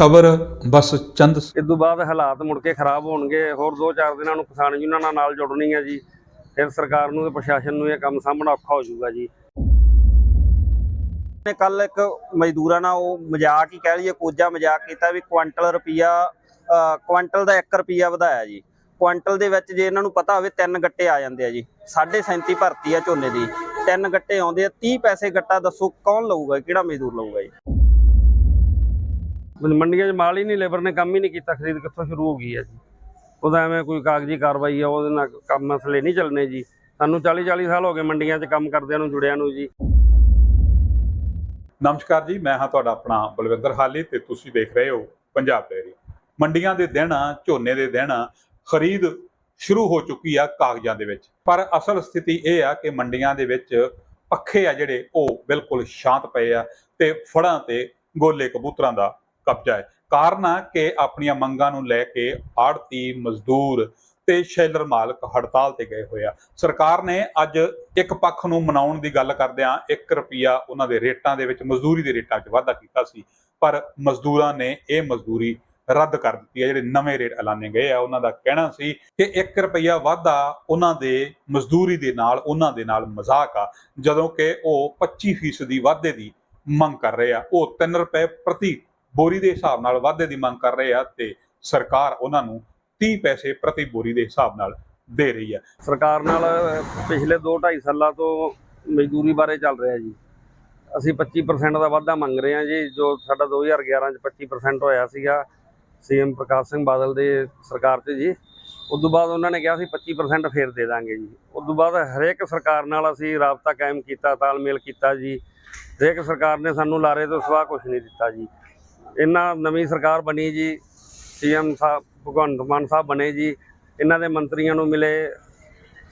ਖਬਰ ਬਸ ਚੰਦ ਇਸ ਤੋਂ ਬਾਅਦ ਹਾਲਾਤ ਮੁੜ ਕੇ ਖਰਾਬ ਹੋਣਗੇ ਹੋਰ 2-4 ਦਿਨਾਂ ਨੂੰ ਕਿਸਾਨ ਯੂਨੀਅਨਾਂ ਨਾਲ ਜੁੜਨੀ ਹੈ ਜੀ। ਫਿਰ ਸਰਕਾਰ ਨੂੰ ਤੇ ਪ੍ਰਸ਼ਾਸਨ ਨੂੰ ਇਹ ਕੰਮ ਸਾਂਭਣਾ ਔਖਾ ਹੋ ਜਾਊਗਾ ਜੀ। ਨੇ ਕੱਲ ਇੱਕ ਮਜ਼ਦੂਰਾਂ ਨਾਲ ਉਹ ਮਜ਼ਾਕ ਹੀ ਕਹਿ ਲਈਏ ਕੋਜਾ ਮਜ਼ਾਕ ਕੀਤਾ ਵੀ ਕੁਆਂਟਲ ਰੁਪਈਆ ਅ, ਕੁਆਂਟਲ ਦਾ 1 ਰੁਪਈਆ ਵਧਾਇਆ ਜੀ। ਕੁਆਂਟਲ ਦੇ ਵਿੱਚ ਜੇ ਇਹਨਾਂ ਨੂੰ ਪਤਾ ਹੋਵੇ ਤਿੰਨ ਗੱਟੇ ਆ ਜਾਂਦੇ ਆ ਜੀ। 37.5 ਭਰਤੀ ਆ ਝੋਨੇ ਦੀ। ਤਿੰਨ ਗੱਟੇ ਆਉਂਦੇ ਆ 30 ਪੈਸੇ ਗੱਟਾ ਦੱਸੋ ਕੌਣ ਲਊਗਾ ਕਿਹੜਾ ਮਜ਼ਦੂਰ ਲਊਗਾ ਜੀ? ਮੰਡੀਆਂ 'ਚ ਮਾਲ ਹੀ ਨਹੀਂ, ਲੇਬਰ ਨੇ ਕੰਮ ਹੀ ਨਹੀਂ ਕੀਤਾ, ਖਰੀਦ ਕਿੱਥੋਂ ਸ਼ੁਰੂ ਹੋ ਗਈ ਹੈ ਜੀ। ਉਹਦਾ ਐਵੇਂ ਕੋਈ ਕਾਗਜ਼ੀ ਕਾਰਵਾਈ ਆ, ਉਹਦੇ ਨਾਲ ਕੰਮ ਮਸਲੇ ਨਹੀਂ ਚੱਲਣੇ ਜੀ। ਸਾਨੂੰ 40-40 ਸਾਲ ਹੋ ਗਏ ਮੰਡੀਆਂ 'ਚ ਕੰਮ ਕਰਦਿਆਂ ਨੂੰ, ਜੁੜਿਆਂ ਨੂੰ ਜੀ। ਨਮਸਕਾਰ ਜੀ, ਮੈਂ ਹਾਂ ਤੁਹਾਡਾ ਆਪਣਾ ਬਲਵਿੰਦਰ ਹਾਲੀ ਤੇ ਤੁਸੀਂ ਦੇਖ ਰਹੇ ਹੋ ਪੰਜਾਬ ਡੇਅਰੀ। ਮੰਡੀਆਂ ਦੇ ਦਿਨ, ਝੋਨੇ ਦੇ ਦਿਨ, ਖਰੀਦ ਸ਼ੁਰੂ ਹੋ ਚੁੱਕੀ ਆ ਕਾਗਜ਼ਾਂ ਦੇ ਵਿੱਚ। ਪਰ ਅਸਲ ਸਥਿਤੀ ਇਹ ਆ ਕਿ ਮੰਡੀਆਂ ਦੇ ਵਿੱਚ ਪੱਖੇ ਆ ਜਿਹੜੇ, ਉਹ ਬਿਲਕੁਲ ਸ਼ਾਂਤ ਪਏ ਆ ਤੇ ਫੜਾਂ ਤੇ ਗੋਲੇ ਕਬੂਤਰਾਂ ਦਾ ਕਬਜ਼ਾ ਹੈ। ਕਾਰਨ ਆ ਕਿ ਆਪਣੀਆਂ ਮੰਗਾਂ ਨੂੰ ਲੈ ਕੇ ਆੜਤੀ ਮਜ਼ਦੂਰ ਤੇ ਸ਼ੈਲਰ ਮਾਲਕ ਹੜਤਾਲ ਤੇ ਗਏ ਹੋਏ ਸਰਕਾਰ ਨੇ ਅੱਜ ਇੱਕ ਪੱਖ ਨੂੰ ਮਨਾਉਣ ਦੀ ਗੱਲ ਕਰਦਿਆਂ 1 ਰੁਪਿਆ ਉਹਨਾਂ ਦੇ ਰੇਟਾਂ ਦੇ ਵਿੱਚ, ਮਜ਼ਦੂਰੀ ਦੇ ਰੇਟਾਂ 'ਚ ਵਾਧਾ ਕੀਤਾ ਸੀ। ਪਰ ਮਜ਼ਦੂਰਾਂ ਨੇ ਇਹ ਮਜ਼ਦੂਰੀ ਰੱਦ ਕਰ ਦਿੱਤੀ ਹੈ ਜਿਹੜੇ ਨਵੇਂ ਰੇਟ ਐਲਾਨੇ ਗਏ ਆ, ਉਹਨਾਂ ਦਾ ਕਹਿਣਾ ਸੀ ਕਿ 1 ਰੁਪਿਆ ਵਾਧਾ ਉਹਨਾਂ ਦੇ ਮਜ਼ਦੂਰੀ ਦੇ ਨਾਲ, ਉਹਨਾਂ ਦੇ ਨਾਲ ਮਜ਼ਾਕ ਆ, ਜਦੋਂ ਕਿ ਉਹ 25% ਦੀ ਵਾਧੇ ਦੀ ਮੰਗ ਕਰ ਰਹੇ ਆ। ਉਹ 3 ਰੁਪਏ ਪ੍ਰਤੀ ਬੋਰੀ ਦੇ ਹਿਸਾਬ ਨਾਲ ਵਾਧੇ ਦੀ ਮੰਗ ਕਰ ਰਹੇ ਆ ਤੇ ਸਰਕਾਰ ਉਹਨਾਂ ਨੂੰ 30 ਪੈਸੇ ਪ੍ਰਤੀ ਬੋਰੀ ਦੇ ਹਿਸਾਬ ਨਾਲ ਦੇ ਰਹੀ ਹੈ ਸਰਕਾਰ ਨਾਲ ਪਿਛਲੇ 2-2.5 ਸਾਲਾਂ ਤੋਂ ਮਜ਼ਦੂਰੀ ਬਾਰੇ ਚੱਲ ਰਿਹਾ ਜੀ। ਅਸੀਂ 25% ਦਾ ਵਾਧਾ ਮੰਗ ਰਹੇ ਹਾਂ ਜੀ, ਜੋ ਸਾਡਾ 2011 ਚ 25% ਹੋਇਆ ਸੀਗਾ ਸੀਐਮ ਪ੍ਰਕਾਸ਼ ਸਿੰਘ ਬਾਦਲ ਦੇ ਸਰਕਾਰ 'ਚ ਜੀ। ਉਸ ਤੋਂ ਬਾਅਦ ਉਹਨਾਂ ਨੇ ਕਿਹਾ ਸੀ 25% ਫੇਰ ਦੇ ਦਾਂਗੇ ਜੀ। ਉਸ ਤੋਂ ਬਾਅਦ ਹਰੇਕ ਸਰਕਾਰ ਨਾਲ ਅਸੀਂ ਰਾਬਤਾ ਕਾਇਮ ਕੀਤਾ, ਤਾਲਮੇਲ ਕੀਤਾ ਜੀ। ਹਰੇਕ ਸਰਕਾਰ ਨੇ ਸਾਨੂੰ ਲਾਰੇ ਤੋਂ ਸਿਵਾ ਕੁਝ ਨਹੀਂ ਦਿੱਤਾ ਜੀ। ਇਹਨਾਂ ਨਵੀਂ ਸਰਕਾਰ ਬਣੀ ਜੀ, ਸੀਐਮ ਸਾਹਿਬ, ਭਗਵੰਤ ਮਾਨ ਸਾਹਿਬ ਬਣੇ ਜੀ, ਇਹਨਾਂ ਦੇ ਮੰਤਰੀਆਂ ਨੂੰ ਮਿਲੇ,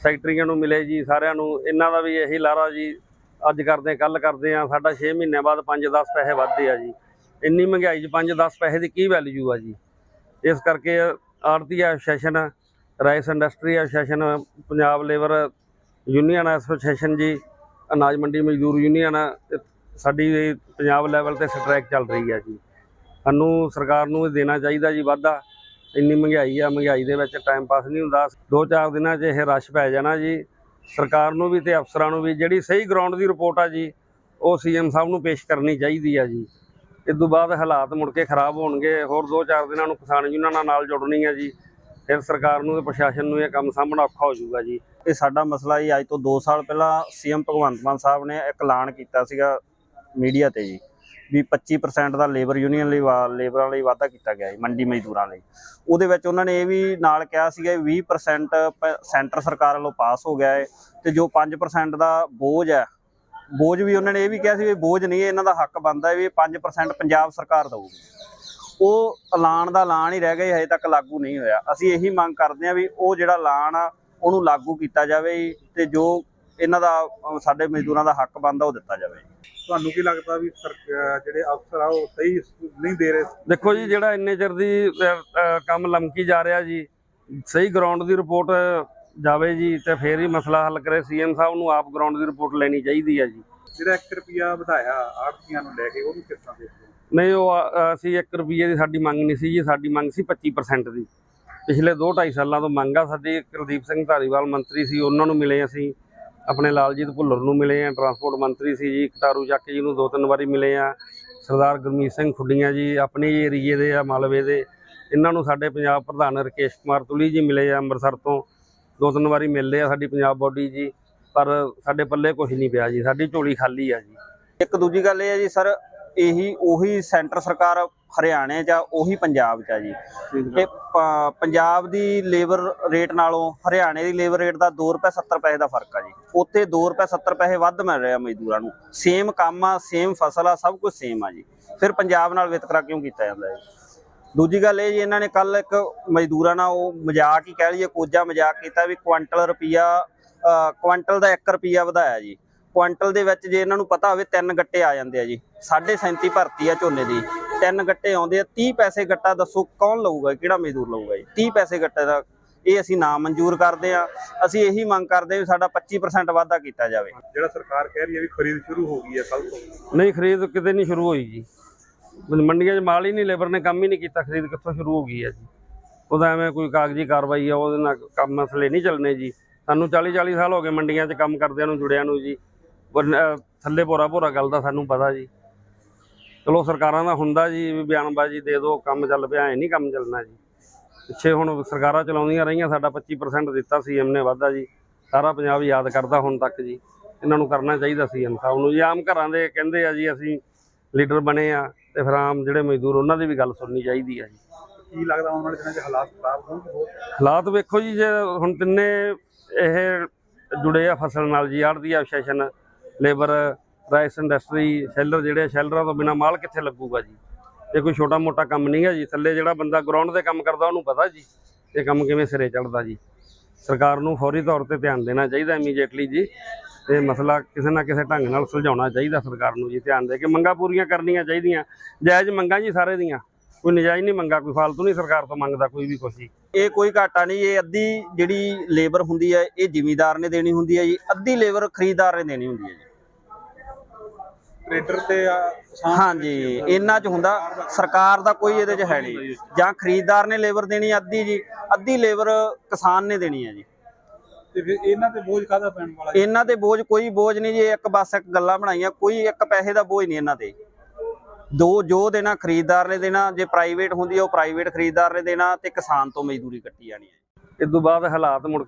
ਸੈਕਟਰੀਆਂ ਨੂੰ ਮਿਲੇ ਜੀ, ਸਾਰਿਆਂ ਨੂੰ, ਇਹਨਾਂ ਦਾ ਵੀ ਇਹੀ ਲਾਰਾ ਜੀ, ਅੱਜ ਕਰਦੇ ਕੱਲ ਕਰਦੇ ਆ ਸਾਡਾ 6 ਮਹੀਨਿਆਂ ਬਾਅਦ 5-10 ਪੈਸੇ ਵੱਧਦੇ ਆ ਜੀ। ਇੰਨੀ ਮਹਿੰਗਾਈ 'ਚ 5-10 ਪੈਸੇ ਦੀ ਕੀ ਵੈਲਿਊ ਆ ਜੀ? ਇਸ ਕਰਕੇ ਆੜਤੀ association rice industry association Punjab labour union association ਜੀ, ਅਨਾਜ ਮੰਡੀ ਮਜ਼ਦੂਰ ਯੂਨੀਅਨ ਸਾਡੀ ਪੰਜਾਬ ਲੈਵਲ ਤੇ ਸਟ੍ਰਾਈਕ ਚੱਲ ਰਹੀ ਹੈ ਜੀ। ਸਾਨੂੰ ਸਰਕਾਰ ਨੂੰ ਇਹ ਦੇਣਾ ਚਾਹੀਦਾ ਜੀ ਵਾਧਾ। ਇੰਨੀ ਮਹਿੰਗਾਈ ਆ, ਮਹਿੰਗਾਈ ਦੇ ਵਿੱਚ ਟਾਈਮ ਪਾਸ ਨਹੀਂ ਹੁੰਦਾ। ਦੋ ਚਾਰ ਦਿਨਾਂ 'ਚ ਇਹ ਰਸ਼ ਪੈ ਜਾਣਾ ਜੀ। ਸਰਕਾਰ ਨੂੰ ਵੀ ਤੇ ਅਫਸਰਾਂ ਨੂੰ ਵੀ, ਜਿਹੜੀ ਸਹੀ ਗਰਾਊਂਡ ਦੀ ਰਿਪੋਰਟ ਆ ਜੀ, ਉਹ ਸੀਐਮ ਸਾਹਿਬ ਨੂੰ ਪੇਸ਼ ਕਰਨੀ ਚਾਹੀਦੀ ਆ ਜੀ। ਇਸ ਤੋਂ ਬਾਅਦ ਹਾਲਾਤ ਮੁੜ ਕੇ ਖਰਾਬ ਹੋਣਗੇ। ਹੋਰ ਦੋ ਚਾਰ ਦਿਨਾਂ ਨੂੰ ਕਿਸਾਨ ਯੂਨੀਅਨਾਂ ਨਾਲ ਜੁੜਨੀ ਹੈ ਜੀ। ਫਿਰ ਸਰਕਾਰ ਨੂੰ ਤੇ ਪ੍ਰਸ਼ਾਸਨ ਨੂੰ ਇਹ ਕੰਮ ਸਾਹਮਣਾ ਔਖਾ ਹੋ ਜਾਊਗਾ ਜੀ। ਇਹ ਸਾਡਾ ਮਸਲਾ ਜੀ, ਅੱਜ ਤੋਂ 2 ਸਾਲ ਪਹਿਲਾਂ ਸੀਐਮ ਭਗਵੰਤ ਮਾਨ ਸਾਹਿਬ ਨੇ ਐਲਾਨ ਕੀਤਾ ਸੀਗਾ ਮੀਡੀਆ ਤੇ ਜੀ। ਵੀ 25% ਦਾ ਲੇਬਰ ਯੂਨੀਅਨ ਲਈ ਵਾ- ਲੇਬਰਾਂ ਲਈ ਵਾਅਦਾ ਕੀਤਾ ਗਿਆ ਜੀ, ਮੰਡੀ ਮਜ਼ਦੂਰਾਂ ਲਈ। ਉਹਦੇ ਵਿੱਚ ਉਹਨਾਂ ਨੇ ਇਹ ਵੀ ਨਾਲ ਕਿਹਾ ਸੀਗਾ ਵੀ 20% ਪ- ਸੈਂਟਰ ਸਰਕਾਰ ਵੱਲੋਂ ਪਾਸ ਹੋ ਗਿਆ ਹੈ ਤੇ ਜੋ 5% ਦਾ ਬੋਝ ਹੈ, ਬੋਝ ਵੀ ਉਹਨਾਂ ਨੇ ਇਹ ਵੀ ਕਿਹਾ ਸੀ ਵੀ ਬੋਝ ਨਹੀਂ, ਇਹਨਾਂ ਦਾ ਹੱਕ ਬਣਦਾ ਹੈ ਵੀ 5% ਪੰਜਾਬ ਸਰਕਾਰ ਦਊਗੀ। ਉਹ ਐਲਾਨ ਦਾ ਐਲਾਨ ਹੀ ਰਹਿ ਗਿਆ ਹਜੇ ਤੱਕ ਲਾਗੂ ਨਹੀਂ ਹੋਇਆ। ਅਸੀਂ ਇਹੀ ਮੰਗ ਕਰਦੇ ਹਾਂ ਵੀ ਉਹ ਜਿਹੜਾ ਐਲਾਨ ਆ, ਉਹਨੂੰ ਲਾਗੂ ਕੀਤਾ ਜਾਵੇ ਜੀ, ਤੇ ਜੋ ਇਹਨਾਂ ਦਾ ਸਾਡੇ ਮਜ਼ਦੂਰਾਂ ਦਾ ਹੱਕ ਬਣਦਾ ਉਹ ਦਿੱਤਾ ਜਾਵੇ ਤੁਹਾਨੂੰ ਕੀ ਲੱਗਦਾ ਵੀ ਜਿਹੜੇ ਅਫਸਰ ਆ ਉਹ ਸਹੀ ਨਹੀਂ ਦੇ ਰਹੇ? ਦੇਖੋ ਜੀ ਜਿਹੜਾ ਇੰਨੇ ਚਿਰ ਦੀ ਕੰਮ ਲਮਕੀ ਜਾ ਰਿਹਾ ਜੀ ਸਹੀ ਗਰਾਊਂਡ ਦੀ ਰਿਪੋਰਟ ਜਾਵੇ ਜੀ ਤੇ ਫੇਰ ਹੀ ਮਸਲਾ ਹੱਲ ਕਰੇ। ਸੀਐਮ ਸਾਹਿਬ ਨੂੰ ਆਪ ਗਰਾਊਂਡ ਦੀ ਰਿਪੋਰਟ ਲੈਣੀ ਚਾਹੀਦੀ ਹੈ ਜੀ। ਜਿਹੜਾ 1 ਰੁਪਿਆ ਵਧਾਇਆ ਆੜਤੀਆਂ ਨੂੰ ਲੈ ਕੇ ਉਹਨੂੰ ਕਿਸ ਤਰ੍ਹਾਂ ਦੇਖਦੇ ਹੋ? ਨਹੀਂ ਉਹ ਅ, ਅਸੀਂ 1 ਰੁਪਏ ਦੀ ਸਾਡੀ ਮੰਗ ਨਹੀਂ ਸੀ ਜੀ ਸਾਡੀ ਮੰਗ ਸੀ 25% ਦੀ। ਪਿਛਲੇ 2-2.5 ਸਾਲਾਂ ਤੋਂ ਮੰਗ ਆ ਸਾਡੀ। ਕੁਲਦੀਪ ਸਿੰਘ ਧਾਰੀਵਾਲ ਮੰਤਰੀ ਸੀ ਉਹਨਾਂ ਨੂੰ ਮਿਲੇ ਅਸੀਂ। ਆਪਣੇ ਲਾਲਜੀਤ ਭੁੱਲਰ ਨੂੰ ਮਿਲੇ ਆ ਟਰਾਂਸਪੋਰਟ ਮੰਤਰੀ ਸੀ ਜੀ ਕਟਾਰੂ ਚੱਕ ਜੀ ਨੂੰ ਦੋ ਤਿੰਨ ਵਾਰੀ ਮਿਲੇ ਆ। ਸਰਦਾਰ ਗੁਰਮੀਤ ਸਿੰਘ ਖੁੱਡੀਆਂ ਜੀ, ਆਪਣੇ ਏਰੀਏ ਦੇ ਆ, ਮਾਲਵੇ ਦੇ। ਇਹਨਾਂ ਨੂੰ ਸਾਡੇ ਪੰਜਾਬ ਪ੍ਰਧਾਨ ਰਕੇਸ਼ ਕੁਮਾਰ ਤੁਲੀ ਜੀ ਮਿਲੇ ਆ ਅੰਮ੍ਰਿਤਸਰ ਤੋਂ। ਦੋ ਤਿੰਨ ਵਾਰੀ ਮਿਲਦੇ ਆ ਸਾਡੀ ਪੰਜਾਬ ਬੋਡੀ ਜੀ, ਪਰ ਸਾਡੇ ਪੱਲੇ ਕੁਝ ਨਹੀਂ ਪਿਆ ਜੀ, ਸਾਡੀ ਝੋਲੀ ਖਾਲੀ ਆ ਜੀ। ਇੱਕ ਦੂਜੀ ਗੱਲ ਇਹ ਹੈ ਜੀ, ਸਰ ਇਹੀ ਉਹੀ ਸੈਂਟਰ ਸਰਕਾਰ ਹਰਿਆਣੇ ਆ ਉਹੀ ਪੰਜਾਬ 'ਚ ਆ ਜੀ। ਪ- ਪੰਜਾਬ ਦੀ ਲੇਬਰ ਰੇਟ ਨਾਲੋਂ ਹਰਿਆਣੇ ਦੀ ਲੇਬਰ ਰੇਟ ਦਾ 2 ਰੁਪਏ 70 ਪੈਸੇ ਦਾ ਫ਼ਰਕ ਆ ਜੀ। ਉੱਥੇ 2 ਰੁਪਏ 70 ਪੈਸੇ ਵੱਧ ਮਿਲ ਰਿਹਾ ਮਜ਼ਦੂਰਾਂ ਨੂੰ। ਸੇਮ ਕੰਮ ਆ ਸੇਮ ਫਸਲ ਆ ਸਭ ਕੁਝ ਸੇਮ ਆ ਜੀ। ਫਿਰ ਪੰਜਾਬ ਨਾਲ ਵਿਤਕਰਾ ਕਿਉਂ ਕੀਤਾ ਜਾਂਦਾ ਹੈ ਜੀ? ਦੂਜੀ ਗੱਲ ਇਹ ਜੀ ਇਹਨਾਂ ਨੇ ਕੱਲ ਇੱਕ ਮਜ਼ਦੂਰਾਂ ਨਾਲ ਉਹ ਮਜ਼ਾਕ ਹੀ ਕਹਿ ਲਈਏ ਕੋਜਾ ਮਜ਼ਾਕ ਕੀਤਾ ਵੀ ਕੁਆਂਟਲ ਰੁਪਈਆ ਅ, ਕੁਆਂਟਲ ਦਾ 1 ਰੁਪਈਆ ਵਧਾਇਆ ਜੀ। ਕੁਆਂਟਲ ਦੇ ਵਿੱਚ ਜੇ ਇਹਨਾਂ ਨੂੰ ਪਤਾ ਹੋਵੇ ਤਿੰਨ ਗੱਟੇ ਆ ਜਾਂਦੇ ਆ ਜੀ। 37.5 ਭਰਤੀ ਆ ਝੋਨੇ ਦੀ। ਤਿੰਨ ਗੱਟੇ ਆਉਂਦੇ ਆ 30 ਪੈਸੇ ਗੱਟਾ ਦੱਸੋ ਕੌਣ ਲਊਗਾ ਕਿਹੜਾ ਮਜ਼ਦੂਰ ਲਊਗਾ ਜੀ? 30 ਪੈਸੇ ਗੱਟੇ ਦਾ ਇਹ ਅਸੀਂ ਨਾ ਮਨਜ਼ੂਰ ਕਰਦੇ ਆ। ਅਸੀਂ ਇਹੀ ਮੰਗ ਕਰਦੇ ਵੀ ਸਾਡਾ 25% ਵਾਧਾ ਕੀਤਾ ਜਾਵੇ। ਜਿਹੜਾ ਸਰਕਾਰ ਕਹਿ ਰਹੀ ਹੈ ਵੀ ਖਰੀਦ ਸ਼ੁਰੂ ਹੋ ਗਈ ਹੈ ਕੱਲ ਤੋਂ। ਨਹੀਂ ਖਰੀਦ ਕਿਤੇ ਨਹੀਂ ਸ਼ੁਰੂ ਹੋਈ ਜੀ। ਮੰਡੀਆਂ 'ਚ ਮਾਲ ਹੀ ਨਹੀਂ ਲੇਬਰ ਨੇ ਕੰਮ ਹੀ ਨਹੀਂ ਕੀਤਾ ਖਰੀਦ ਕਿੱਥੋਂ ਸ਼ੁਰੂ ਹੋ ਗਈ ਹੈ ਜੀ। ਉਹਦਾ ਐਵੇਂ ਕੋਈ ਕਾਗਜ਼ੀ ਕਾਰਵਾਈ ਆ ਉਹਦੇ ਨਾਲ ਕੰਮ ਮਸਲੇ ਨਹੀਂ ਚੱਲਣੇ ਜੀ। ਸਾਨੂੰ 40 40 ਸਾਲ ਹੋ ਗਏ ਮੰਡੀਆਂ 'ਚ ਕੰਮ ਕਰਦਿਆਂ ਨੂੰ ਜੁੜਿਆਂ ਨੂੰ ਜੀ। ਥੱਲੇ ਭੋਰਾ ਭੋਰਾ ਗੱਲ ਦਾ ਸਾਨੂੰ ਪਤਾ ਜੀ। ਚਲੋ ਸਰਕਾਰਾਂ ਦਾ ਹੁੰਦਾ ਜੀ ਵੀ ਬਿਆਨਬਾਜ਼ੀ ਦੇ ਦਿਓ ਕੰਮ ਚੱਲ ਪਿਆ ਐ ਨਹੀਂ ਕੰਮ ਚੱਲਣਾ ਜੀ। ਪਿੱਛੇ ਹੁਣ ਸਰਕਾਰਾਂ ਚਲਾਉਂਦੀਆਂ ਰਹੀਆਂ ਸਾਡਾ 25% ਦਿੱਤਾ ਸੀਐਮ ਨੇ ਵਾਧਾ ਜੀ। ਸਾਰਾ ਪੰਜਾਬ ਯਾਦ ਕਰਦਾ ਹੁਣ ਤੱਕ ਜੀ। ਇਹਨਾਂ ਨੂੰ ਕਰਨਾ ਚਾਹੀਦਾ ਸੀ ਸਾਹਿਬ ਨੂੰ। ਜੀ ਆਮ ਘਰਾਂ ਦੇ ਕਹਿੰਦੇ ਆ ਜੀ ਅਸੀਂ ਲੀਡਰ ਬਣੇ ਆ ਤੇ ਫਿਰ ਆਮ ਜਿਹੜੇ ਮਜ਼ਦੂਰ ਉਹਨਾਂ ਦੀ ਵੀ ਗੱਲ ਸੁਣਨੀ ਚਾਹੀਦੀ ਆ ਜੀ। ਕੀ ਲੱਗਦਾ ਆਉਣ ਵਾਲੇ ਦਿਨਾਂ 'ਚ ਹਾਲਾਤ ਖਰਾਬ ਹੋਣਗੇ ਹਾਲਾਤ ਵੇਖੋ ਜੀ ਜੇ ਹੁਣ ਤਿੰਨੇ ਇਹ ਜੁੜੇ ਆ ਫਸਲ ਨਾਲ ਜੀ ਆੜਦੀ ਸੈਸ਼ਨ ਲੇਬਰ, ਰਾਈਸ ਇੰਡਸਟਰੀ, ਸ਼ੈਲਰ ਜਿਹੜੇ ਸ਼ੈਲਰਾਂ ਤੋਂ ਬਿਨਾ ਮਾਲ ਕਿੱਥੇ ਲੱਗੂਗਾ ਜੀ? ਇਹ ਕੋਈ ਛੋਟਾ ਮੋਟਾ ਕੰਮ ਨਹੀਂ ਹੈ ਜੀ। ਥੱਲੇ ਜਿਹੜਾ ਬੰਦਾ ਗਰਾਊਂਡ ਦੇ ਕੰਮ ਕਰਦਾ, ਉਹਨੂੰ ਪਤਾ ਜੀ ਇਹ ਕੰਮ ਕਿਵੇਂ ਸਿਰੇ ਚੜਦਾ ਜੀ। ਸਰਕਾਰ ਨੂੰ ਫੌਰੀ ਤੌਰ ਤੇ ਧਿਆਨ ਦੇਣਾ ਚਾਹੀਦਾ ਇਮੀਡੀਏਟਲੀ ਜੀ। ਤੇ ਮਸਲਾ ਕਿਸੇ ਨਾ ਕਿਸੇ ਢੰਗ ਨਾਲ ਸੁਲਝਾਉਣਾ ਚਾਹੀਦਾ ਸਰਕਾਰ ਨੂੰ ਜੀ, ਧਿਆਨ ਦੇ ਕੇ। ਮੰਗਾਂ ਪੂਰੀਆਂ ਕਰਨੀਆਂ ਚਾਹੀਦੀਆਂ। ਜਾਇਜ਼ ਮੰਗਾਂ ਜੀ ਸਾਰੇ ਦੀਆਂ। ਕੋਈ ਨਜਾਇਜ਼ ਨਹੀਂ ਮੰਗਾ, ਕੋਈ ਫਾਲਤੂ ਨਹੀਂ ਸਰਕਾਰ ਤੋਂ ਮੰਗਦਾ ਕੋਈ ਵੀ ਕੁਛ ਜੀ। ਇਹ ਕੋਈ ਘਾਟਾ ਨਹੀਂ, ਇਹ ਅੱਧੀ ਜਿਹੜੀ ਲੇਬਰ ਹੁੰਦੀ ਹੈ, ਇਹ ਜ਼ਿਮੀਦਾਰ ਨੇ ਦੇਣੀ ਹੁੰਦੀ ਹੈ ਜੀ। ਅੱਧੀ ਲੇਬਰ ਖਰੀਦਦਾਰ ਨੇ ਦੇਣੀ ਹੁੰਦੀ ਹੈ ਜੀ। ਟ੍ਰੇਡਰ ਤੇ ਹਾਂਜੀ ਇਹਨਾਂ 'ਚ ਹੁੰਦਾ ਸਰਕਾਰ ਦਾ ਕੋਈ ਇਹਦੇ 'ਚ ਹੈ ਨਹੀਂ। ਜਾਂ ਖਰੀਦਦਾਰ ਨੇ ਲੇਬਰ ਦੇਣੀ ਅੱਧੀ ਜੀ ਅੱਧੀ ਲੇਬਰ ਕਿਸਾਨ ਨੇ ਦੇਣੀ ਹੈ ਜੀ। ਤੇ ਫਿਰ ਇਹਨਾਂ ਤੇ ਬੋਝ ਕਾਹਦਾ ਪੈਣ ਵਾਲਾ? ਇਹਨਾਂ ਤੇ ਬੋਝ ਕੋਈ ਬੋਝ ਨਹੀਂ ਜੀ ਇੱਕ ਬਸ ਇੱਕ ਗੱਲਾਂ ਬਣਾਈਆਂ ਕੋਈ ਇੱਕ ਪੈਸੇ ਦਾ ਬੋਝ ਨਹੀਂ ਇਹਨਾਂ ਤੇ। ਦੋ ਜੋ ਦੇਣਾ ਖਰੀਦਦਾਰ ਨੇ ਦੇਣਾ ਜੇ ਪ੍ਰਾਈਵੇਟ ਹੁੰਦੀ ਹੈ ਉਹ ਪ੍ਰਾਈਵੇਟ ਖਰੀਦਦਾਰ ਨੇ ਦੇਣਾ ਤੇ ਕਿਸਾਨ ਤੋਂ ਮਜ਼ਦੂਰੀ ਕੱਟੀ ਜਾਣੀ ਹੈ ਇਸ ਤੋਂ ਬਾਅਦ ਹਾਲਾਤ ਮੁੜ ਕੇ